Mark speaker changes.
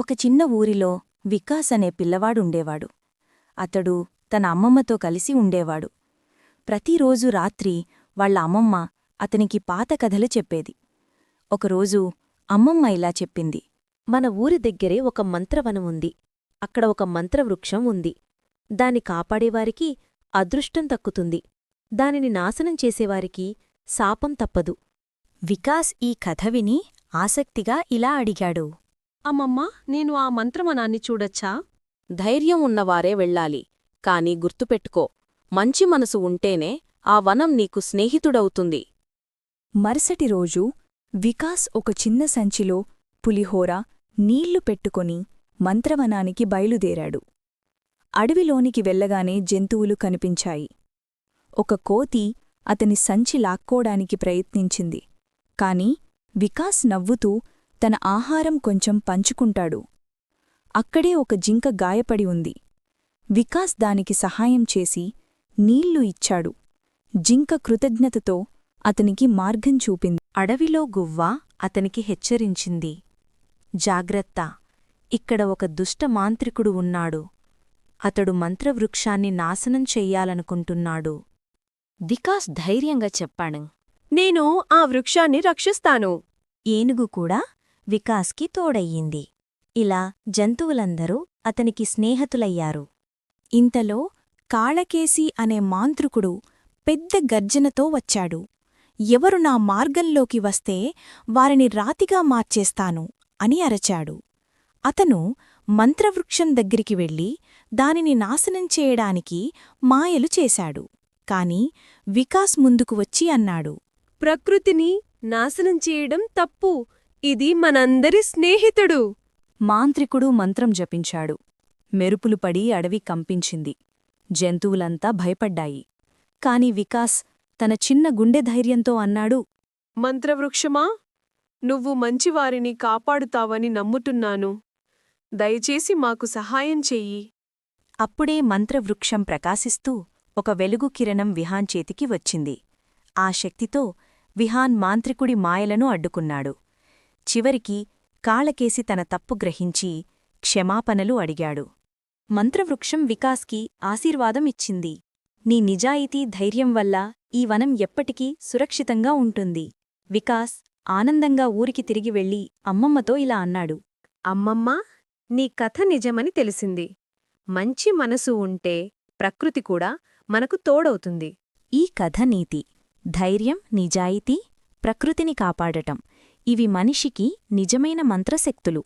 Speaker 1: ఒక చిన్న ఊరిలో వికాస్ అనే పిల్లవాడుండేవాడు. అతడు తన అమ్మమ్మతో కలిసి ఉండేవాడు. ప్రతిరోజు రాత్రి వాళ్ళ అమ్మమ్మ అతనికి పాత కథలు చెప్పేది. ఒకరోజు అమ్మమ్మ ఇలా చెప్పింది.
Speaker 2: మన ఊరి దగ్గరే ఒక మంత్రవనం ఉంది. అక్కడ ఒక మంత్రవృక్షం ఉంది. దాన్ని కాపాడేవారికి అదృష్టం తక్కుతుంది దానిని నాశనం చేసేవారికి శాపం తప్పదు.
Speaker 1: వికాస్ ఈ కథ విని ఆసక్తిగా ఇలా అడిగాడు.
Speaker 3: అమ్మమ్మా నేను ఆ మంత్రమనాన్ని చూడొచ్చా?
Speaker 4: ధైర్యం ఉన్నవారే వెళ్ళాలి. కాని గుర్తుపెట్టుకో మంచి మనసు ఉంటేనే ఆ వనం నీకు స్నేహితుడవుతుంది.
Speaker 5: మరుసటి రోజు వికాస్ ఒక చిన్న సంచిలో పులిహోర నీళ్ళు పెట్టుకొని మంత్రవనానికి బయలుదేరాడు. అడవిలోనికి వెళ్ళగానే జంతువులు కనిపించాయి. ఒక కోతి అతని సంచి లాక్కోడానికి ప్రయత్నించింది. కాని వికాస్ నవ్వుతూ తన ఆహారం కొంచెం పంచుకుంటాడు. అక్కడే ఒక జింక గాయపడి ఉంది. వికాస్ దానికి సహాయం చేసి నీళ్ళు ఇచ్చాడు. జింక కృతజ్ఞతతో అతనికి మార్గం చూపింది.
Speaker 1: అడవిలో గువ్వ అతనికి హెచ్చరించింది. జాగ్రత్త ఇక్కడ ఒక దుష్ట మాంత్రికుడు ఉన్నాడు. అతడు మంత్రవృక్షాన్ని నాశనం చెయ్యాలనుకుంటున్నాడు. వికాస్ ధైర్యంగా చెప్పాడు.
Speaker 3: నేను ఆ వృక్షాన్ని రక్షిస్తాను.
Speaker 1: ఏనుగు కూడా వికాస్కి తోడయ్యింది. ఇలా జంతువులందరూ అతనికి స్నేహతులయ్యారు. ఇంతలో కాళకేసి అనే మాంత్రికుడు పెద్ద గర్జనతో వచ్చాడు. ఎవరు నా మార్గంలోకి వస్తే వారిని రాతిగా మార్చేస్తాను అని అరచాడు. అతను మంత్రవృక్షం దగ్గరికి వెళ్ళి దానిని నాశనం చేయడానికి మాయలు చేశాడు. కాని వికాస్ ముందుకు వచ్చి అన్నాడు
Speaker 3: ప్రకృతిని నాశనం చేయడం తప్పు. ఇది మనందరి స్నేహితుడు.
Speaker 5: మాంత్రికుడు మంత్రం జపించాడు. మెరుపులు పడి అడవి కంపించింది. జంతువులంతా భయపడ్డాయి. కాని వికాస్ తన చిన్న గుండె ధైర్యంతో అన్నాడు
Speaker 3: మంత్రవృక్షమా? నువ్వు మంచివారిని కాపాడుతావని నమ్ముతున్నాను. దయచేసి మాకు సహాయం చెయ్యి.
Speaker 1: అప్పుడే మంత్రవృక్షం ప్రకాశిస్తూ ఒక వెలుగు కిరణం విహాన్ చేతికి వచ్చింది. ఆ శక్తితో విహాన్ మాంత్రికుడి మాయలను అడ్డుకున్నాడు. చివరికి కాళకేసి తన తప్పు గ్రహించి క్షమాపణలు అడిగాడు. మంత్రవృక్షం వికాస్కి ఆశీర్వాదం ఇచ్చింది. నీ నిజాయితీ ధైర్యం వల్ల ఈ వనం ఎప్పటికీ సురక్షితంగా ఉంటుంది. వికాస్ ఆనందంగా ఊరికి తిరిగి వెళ్ళి అమ్మమ్మతో ఇలా అన్నాడు.
Speaker 2: అమ్మమ్మా నీ కథ నిజమని తెలిసింది. మంచి మనసు ఉంటే ప్రకృతి కూడా మనకు తోడవుతుంది.
Speaker 1: ఈ కథ నీతి ధైర్యం నిజాయితీ ప్రకృతిని కాపాడటం. ఇవి మనిషికి నిజమైన మంత్రశక్తులు.